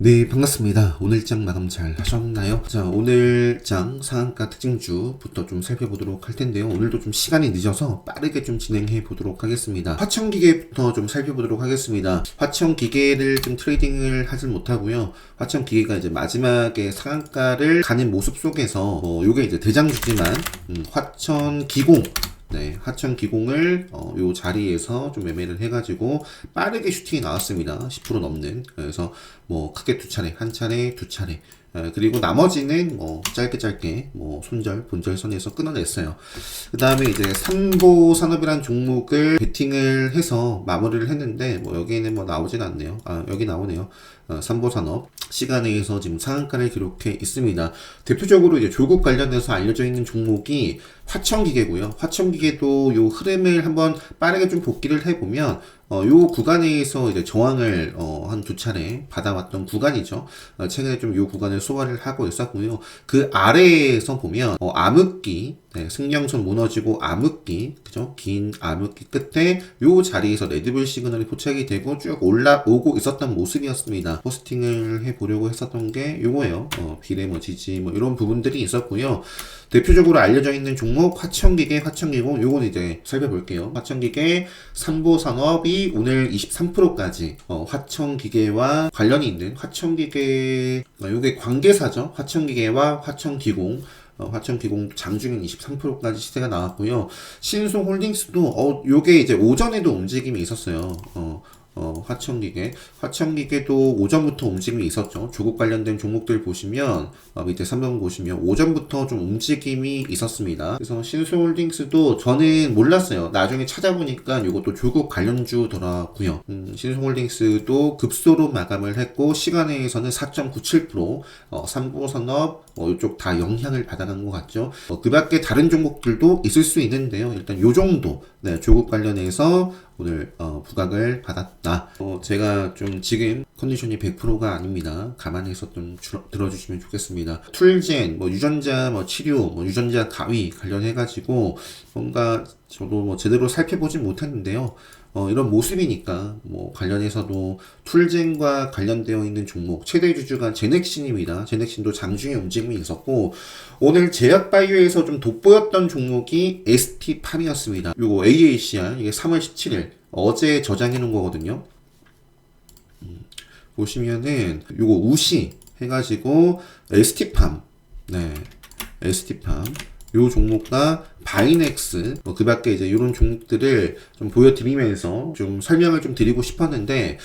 네, 반갑습니다. 오늘 장 마감 잘 하셨나요? 자, 오늘 장 상한가 특징주부터 좀 살펴보도록 할 텐데요. 오늘도 좀 시간이 늦어서 빠르게 좀 진행해 보도록 하겠습니다. 화천기계부터 좀 살펴보도록 하겠습니다. 화천기계를 좀 트레이딩을 하질 못하고요. 화천기계가 이제 마지막에 상한가를 가는 모습 속에서, 어, 요게 이제 대장주지만, 음, 화천기공, 네, 하천 기공을 어, 요 자리에서 좀 매매를 해가지고 빠르게 슈팅이 나왔습니다. 10% 넘는. 그래서 뭐 크게 두 차례, 한 차례, 두 차례. 에, 그리고 나머지는 뭐 짧게 짧게 뭐 손절, 본절선에서 끊어냈어요. 그 다음에 이제 삼보 산업이란 종목을 베팅을 해서 마무리를 했는데 뭐 여기에는 뭐 나오진 않네요. 아 여기 나오네요. 어, 삼보 산업 시간에서 지금 상한가를 기록해 있습니다. 대표적으로 이제 조국 관련해서 알려져 있는 종목이 화천기계고요. 화천기계도 요 흐름을 한번 빠르게 좀 복기를 해보면 어, 요 구간에서 이제 저항을 어, 한 두 차례 받아왔던 구간이죠. 어, 최근에 좀 요 구간을 소화를 하고 있었고요. 그 아래에서 보면 어, 암흑기 네, 승령선 무너지고 암흑기, 그죠? 긴 암흑기 끝에 요 자리에서 레드불 시그널이 포착이 되고 쭉 올라오고 있었던 모습이었습니다. 포스팅을 해보려고 했었던 게 요거예요. 어, 비례 뭐 지지 뭐 이런 부분들이 있었고요. 대표적으로 알려져 있는 종목 화천기계, 화천기공 요건 이제 살펴볼게요. 화천기계, 삼보산업이 오늘 23%까지 어, 화천기계와 관련이 있는 화천기계 어, 요게 관계사죠. 화천기계와 화천기공 어, 화천기공 장중인 23%까지 시세가 나왔고요. 신송홀딩스도 어 요게 이제 오전에도 움직임이 있었어요. 어, 어, 화천기계. 화천기계도 오전부터 움직임이 있었죠. 조국 관련된 종목들 보시면, 어, 밑에 3번 보시면, 오전부터 좀 움직임이 있었습니다. 그래서 신소홀딩스도 저는 몰랐어요. 나중에 찾아보니까 이것도 조국 관련주더라고요. 음, 신소홀딩스도 급소로 마감을 했고, 시간에서는 4.97%, 어, 삼보산업, 어, 이쪽 다 영향을 받아간 것 같죠. 어, 그 밖에 다른 종목들도 있을 수 있는데요. 일단 요 정도, 네, 조국 관련해서 오늘 어, 부각을 받았다. 어, 제가 좀 지금 컨디션이 100%가 아닙니다. 감안해서 좀 주- 들어주시면 좋겠습니다. 툴젠, 뭐 유전자 뭐 치료, 뭐 유전자 가위 관련해가지고 뭔가 저도 뭐 제대로 살펴보진 못했는데요. 어, 이런 모습이니까 뭐 관련해서도 툴젠과 관련되어 있는 종목 최대 주주가 제넥신입니다. 제넥신도 장중에 움직임이 있었고 오늘 제약바이오에서 좀 돋보였던 종목이 ST팜이었습니다. 요거 AACR 이게 3월 17일 어제 저장해 놓은 거거든요. 음, 보시면은 요거 우시 해가지고 ST팜 네 ST팜 요 종목과 바이넥스 뭐 그 밖에 이제 이런 종목들을 좀 보여드리면서 좀 설명을 좀 드리고 싶었는데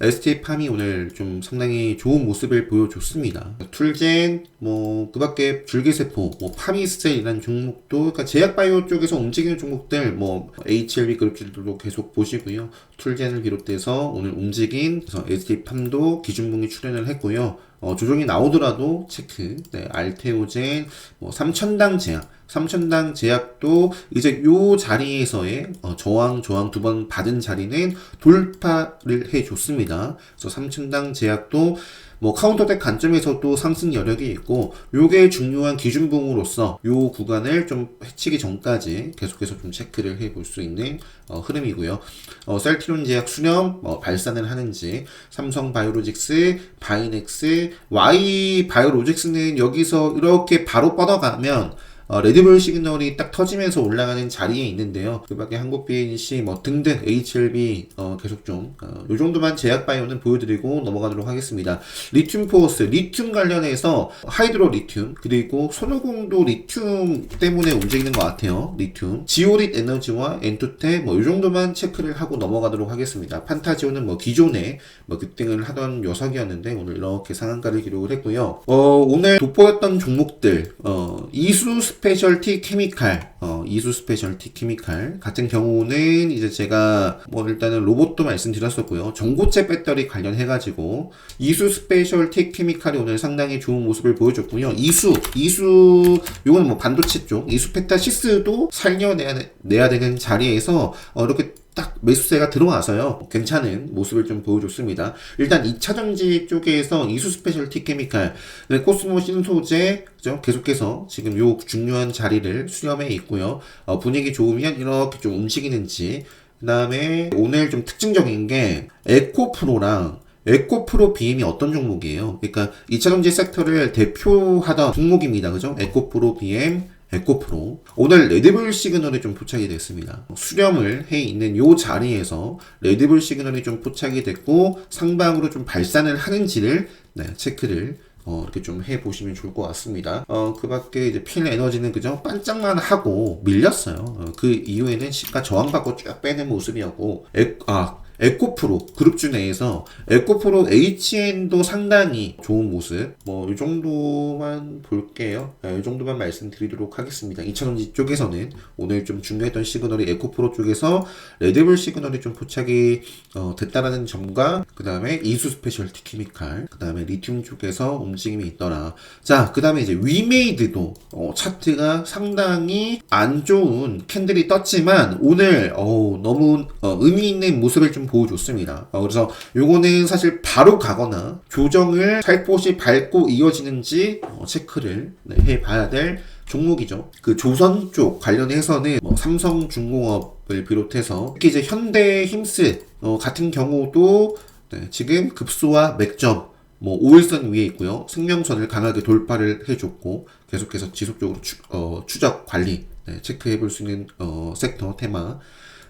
ST팜이 오늘 좀 상당히 좋은 모습을 보여줬습니다. 툴젠 뭐 그 밖에 줄기세포 뭐 파미스텔이라는 종목도 그러니까 제약바이오 쪽에서 움직이는 종목들 뭐 HLB 그룹들도 계속 보시고요. 툴젠을 비롯해서 오늘 움직인 그래서 ST팜도 기준봉이 출연을 했고요. 어, 조정이 나오더라도 체크, 네, 알테오젠, 뭐, 삼천당 제약, 삼천당 제약도 이제 요 자리에서의 어, 저항, 저항 두 번 받은 자리는 돌파를 해줬습니다. 그래서 삼천당 제약도 뭐 카운터덱 관점에서도 상승 여력이 있고 요게 중요한 기준봉으로서 요 구간을 좀 해치기 전까지 계속해서 좀 체크를 해볼 수 있는 어, 흐름이고요. 어, 셀트론 제약 수렴 뭐 발산을 하는지 삼성 바이오로직스, 바이넥스, Y 바이오로직스는 여기서 이렇게 바로 뻗어가면 어, 레드불 시그널이 딱 터지면서 올라가는 자리에 있는데요. 그 밖에 한국 BNC 뭐 등등 HLB 어, 계속 좀, 어, 요 정도만 제약 바이오는 보여드리고 넘어가도록 하겠습니다. 리튬 포스, 리튬 관련해서 하이드로 리튬, 그리고 손오공도 리튬 때문에 움직이는 것 같아요. 리튬. 지오릿 에너지와 엔투테 뭐요 정도만 체크를 하고 넘어가도록 하겠습니다. 판타지오는 뭐 기존에 뭐 급등을 하던 녀석이었는데 오늘 이렇게 상한가를 기록을 했고요. 어, 오늘 돋보였던 종목들, 어, 이수 스페셜티 케미칼, 어, 이수 스페셜티 케미칼 같은 경우는 이제 제가 뭐 일단은 로봇도 말씀드렸었고요. 전고체 배터리 관련해가지고 이수 스페셜티 케미칼이 오늘 상당히 좋은 모습을 보여줬고요. 이수, 이수, 요건 뭐 반도체 쪽, 이수 페타시스도 살려내야 되- 내야 되는 자리에서 어, 이렇게 딱 매수세가 들어와서요. 괜찮은 모습을 좀 보여줬습니다. 일단 2차 전지 쪽에서 이수 스페셜티 케미칼, 네, 코스모 신소재, 그죠? 계속해서 지금 요 중요한 자리를 수렴해 있고요. 어, 분위기 좋으면 이렇게 좀 움직이는지. 그 다음에 오늘 좀 특징적인 게 에코프로랑 에코프로 BM이 어떤 종목이에요? 그러니까 2차전지 섹터를 대표하던 종목입니다. 그죠? 에코프로 BM, 에코프로. 오늘 레드불 시그널이 좀 포착이 됐습니다. 수렴을 해 있는 요 자리에서 레드불 시그널이 좀 포착이 됐고 상방으로 좀 발산을 하는지를 네, 체크를 어, 이렇게 좀 해보시면 좋을 것 같습니다. 어, 그 밖에 이제 필 에너지는 그저 반짝만 하고 밀렸어요. 어, 그 이후에는 시가 저항받고 쭉 빼는 모습이었고, 에, 아, 에코프로 그룹주 내에서 에코프로 HN도 상당히 좋은 모습. 뭐 이 정도만 볼게요. 네, 이 정도만 말씀드리도록 하겠습니다. 2차전지 쪽에서는 오늘 좀 중요했던 시그널이 에코프로 쪽에서 레드불 시그널이 좀 포착이 어, 됐다라는 점과 그 다음에 이수 스페셜티 케미칼 그 다음에 리튬 쪽에서 움직임이 있더라. 자그 다음에 이제 위메이드도 어, 차트가 상당히 안 좋은 캔들이 떴지만 오늘 어우, 너무 어, 의미 있는 모습을 좀 보여줬습니다. 어, 그래서 요거는 사실 바로 가거나 조정을 살포시 밟고 이어지는지 어, 체크를 네, 해봐야 될 종목이죠. 그 조선 쪽 관련해서는 뭐 삼성중공업을 비롯해서 특히 이제 현대 힘스 어, 같은 경우도 네, 지금 급소와 맥점 뭐 5일선 위에 있고요. 생명선을 강하게 돌파를 해줬고 계속해서 지속적으로 추, 어, 추적 관리 네, 체크해 볼 수 있는 어, 섹터 테마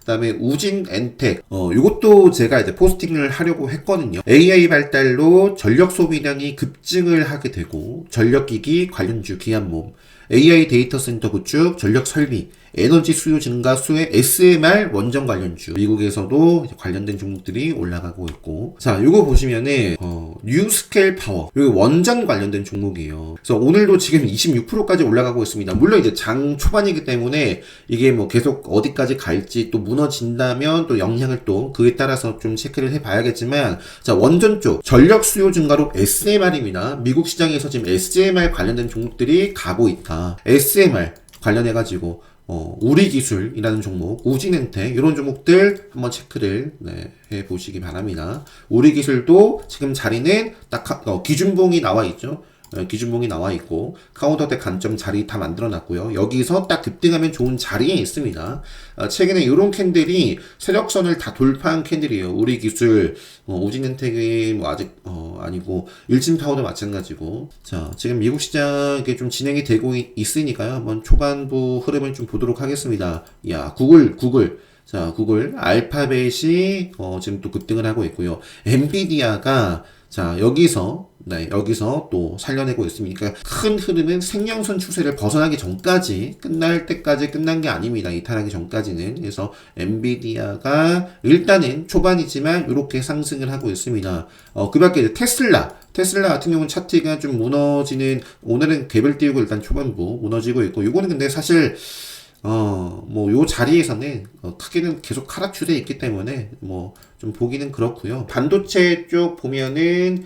그다음에 우진 엔텍 어 이것도 제가 이제 포스팅을 하려고 했거든요. AI 발달로 전력 소비량이 급증을 하게 되고 전력기기 관련주 기한몸 AI 데이터 센터 구축, 전력 설비, 에너지 수요 증가 수의 SMR 원전 관련주. 미국에서도 관련된 종목들이 올라가고 있고. 자 이거 보시면은 어, 뉴스케일 파워. 여기 원전 관련된 종목이에요. 그래서 오늘도 지금 26%까지 올라가고 있습니다. 물론 이제 장 초반이기 때문에 이게 뭐 계속 어디까지 갈지 또 무너진다면 또 영향을 또 그에 따라서 좀 체크를 해봐야겠지만 자 원전 쪽 전력 수요 증가로 SMR입니다 미국 시장에서 지금 SMR 관련된 종목들이 가고 있다 SMR 관련해가지고 어, 우리 기술이라는 종목, 우진엔텍 이런 종목들 한번 체크를 네, 해 보시기 바랍니다. 우리 기술도 지금 자리는 딱 어, 기준봉이 나와 있죠. 어, 기준봉이 나와 있고 카운터대 간점 자리 다 만들어 놨고요. 여기서 딱 급등하면 좋은 자리에 있습니다. 어, 최근에 이런 캔들이 세력선을 다 돌파한 캔들이에요. 우리 기술, 어, 오진엔텍이 뭐 아직 어, 아니고 일진파워도 마찬가지고 자 지금 미국 시장에 좀 진행이 되고 있, 있으니까요. 한번 초반부 흐름을 좀 보도록 하겠습니다. 야 구글 구글 자 구글 알파벳이 어, 지금 또 급등을 하고 있고요. 엔비디아가 자, 여기서, 네, 여기서 또 살려내고 있습니다. 그러니까 큰 흐름은 생명선 추세를 벗어나기 전까지, 끝날 때까지 끝난 게 아닙니다. 이탈하기 전까지는. 그래서, 엔비디아가 일단은 초반이지만 이렇게 상승을 하고 있습니다. 어, 그 밖에 테슬라. 테슬라 같은 경우는 차트가 좀 무너지는, 오늘은 개별 띄우고 일단 초반부 무너지고 있고, 이거는 근데 사실, 어, 뭐, 요 자리에서는, 어, 크게는 계속 하락 추세에 있기 때문에, 뭐, 좀 보기는 그렇고요. 반도체 쪽 보면은,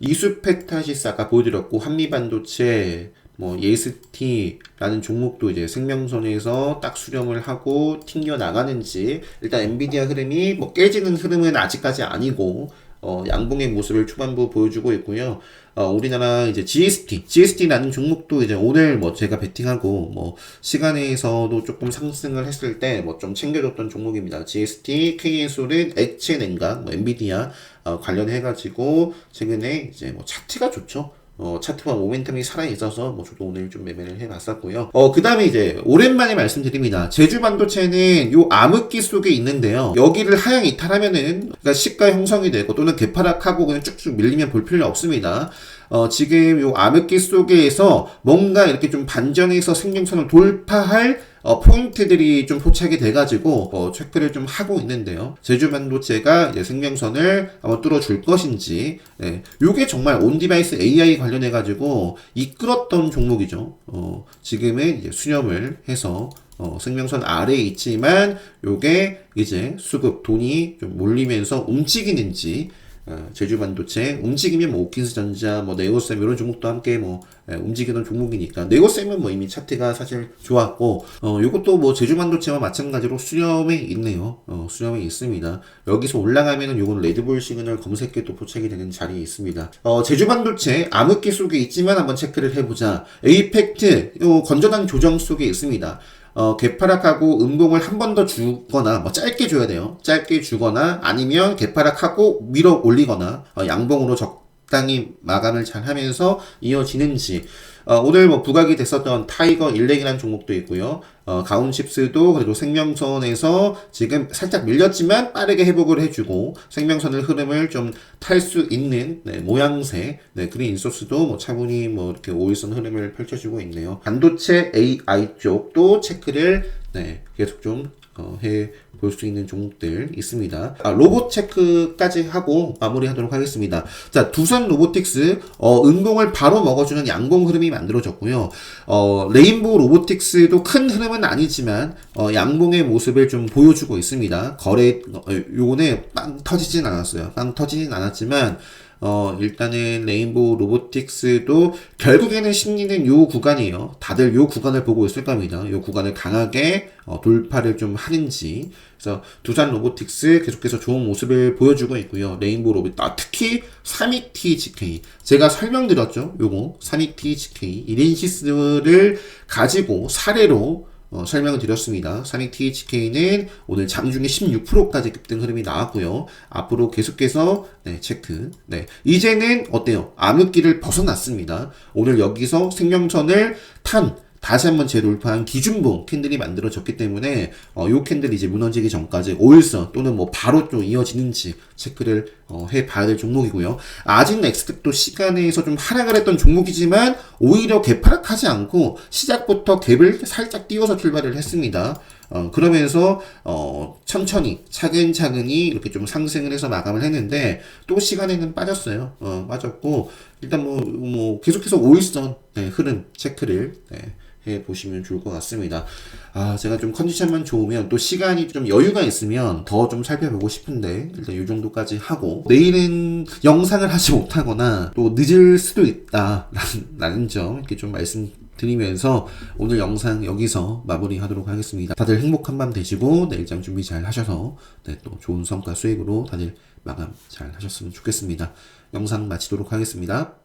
이수페타시스 아까 보여드렸고, 한미반도체, 뭐, 예스티라는 종목도 이제 생명선에서 딱 수렴을 하고 튕겨 나가는지, 일단 엔비디아 흐름이 뭐 깨지는 흐름은 아직까지 아니고, 어, 양봉의 모습을 초반부 보여주고 있고요. 어, 우리나라 이제 GST, GST라는 종목도 이제 오늘 뭐 제가 베팅하고 뭐 시간에서도 조금 상승을 했을 때 뭐 좀 챙겨줬던 종목입니다. GST, KS올은 액체 냉각, 뭐 엔비디아 어, 관련해가지고 최근에 이제 뭐 차트가 좋죠. 어, 차트와 모멘텀이 살아있어서 뭐 저도 오늘 좀 매매를 해봤었고요. 어, 그 다음에 이제 오랜만에 말씀드립니다. 제주 반도체는 요 암흑기 속에 있는데요. 여기를 하향 이탈하면은 그러니까 시가 형성이 되고 또는 개파락하고 그냥 쭉쭉 밀리면 볼 필요 없습니다. 어, 지금 요 암흑기 속에서 뭔가 이렇게 좀 반전해서 생명선을 돌파할 어, 포인트들이 좀 포착이 돼가지고 어, 체크를 좀 하고 있는데요. 제주반도체가 생명선을 한번 뚫어줄 것인지, 예, 요게 정말 온디바이스 AI 관련해가지고 이끌었던 종목이죠. 어, 지금은 수렴을 해서 어, 생명선 아래에 있지만 요게 이제 수급 돈이 좀 몰리면서 움직이는지 어, 제주반도체 움직이면 뭐 오킨스전자, 뭐 네오셈 이런 종목도 함께 뭐 예, 움직이는 종목이니까 네오셈은 뭐 이미 차트가 사실 좋았고 어 이것도 뭐 제주반도체와 마찬가지로 수렴에 있네요. 어 수렴에 있습니다. 여기서 올라가면은 요건 레드볼 시그널 검색해도 포착이 되는 자리에 있습니다. 어 제주반도체 암흑기 속에 있지만 한번 체크를 해보자. 에이펙트 요 건전한 조정 속에 있습니다. 어, 개파락하고 음봉을 한 번 더 주거나 뭐 짧게 줘야 돼요. 짧게 주거나 아니면 개파락하고 밀어 올리거나 어, 양봉으로 적 당히 마감을 잘 하면서 이어지는지 어, 오늘 뭐 부각이 됐었던 타이거 일렉이라는 종목도 있고요. 어, 가온칩스도 그래도 생명선에서 지금 살짝 밀렸지만 빠르게 회복을 해주고 생명선을 흐름을 좀 탈 수 있는 네, 모양새 네, 그린 인소스도 뭐 차분히 뭐 이렇게 5일선 흐름을 펼쳐주고 있네요. 반도체 AI 쪽도 체크를 네, 계속 좀 어, 해볼 수 있는 종목들 있습니다. 아, 로봇 체크까지 하고 마무리하도록 하겠습니다. 자, 두산 로보틱스 어, 은봉을 바로 먹어주는 양봉 흐름이 만들어졌고요. 어, 레인보우 로보틱스도 큰 흐름은 아니지만 어, 양봉의 모습을 좀 보여주고 있습니다. 거래 어, 요거는 빵 터지진 않았어요. 빵 터지진 않았지만 어, 일단은 레인보우 로보틱스도 결국에는 심리는 요 구간이에요. 다들 요 구간을 보고 있을 겁니다. 요 구간을 강하게 어, 돌파를 좀 하는지. 그래서 두산 로보틱스 계속해서 좋은 모습을 보여주고 있고요. 레인보우 로봇, 아, 특히 32T GK. 제가 설명드렸죠. 요거 32T GK. 1인 시스를 가지고 사례로 어, 설명을 드렸습니다. 사닉 THK는 오늘 장중에 16%까지 급등 흐름이 나왔고요. 앞으로 계속해서 네, 체크. 네. 이제는 어때요? 암흑기를 벗어났습니다. 오늘 여기서 생명선을 탄 다시 한번 재돌파한 기준봉 캔들이 만들어졌기 때문에 어, 요 캔들이 이제 무너지기 전까지 5일선 또는 뭐 바로 좀 이어지는지 체크를 어, 해봐야 될 종목이고요. 아직 넥스트도 시간에서 좀 하락을 했던 종목이지만 오히려 개파락하지 않고 시작부터 갭을 살짝 띄워서 출발을 했습니다. 어, 그러면서 어, 천천히 차근차근히 이렇게 좀 상승을 해서 마감을 했는데 또 시간에는 빠졌어요. 어, 빠졌고 일단 뭐, 뭐 계속해서 5일선 네, 흐름 체크를 네, 해 보시면 좋을 것 같습니다. 아, 제가 좀 컨디션만 좋으면 또 시간이 좀 여유가 있으면 더 좀 살펴보고 싶은데 일단 이 정도까지 하고 내일은 영상을 하지 못하거나 또 늦을 수도 있다라는 라는 점 이렇게 좀 말씀드리면서 오늘 영상 여기서 마무리하도록 하겠습니다. 다들 행복한 밤 되시고 내일장 준비 잘 하셔서 네, 또 좋은 성과 수익으로 다들 마감 잘 하셨으면 좋겠습니다. 영상 마치도록 하겠습니다.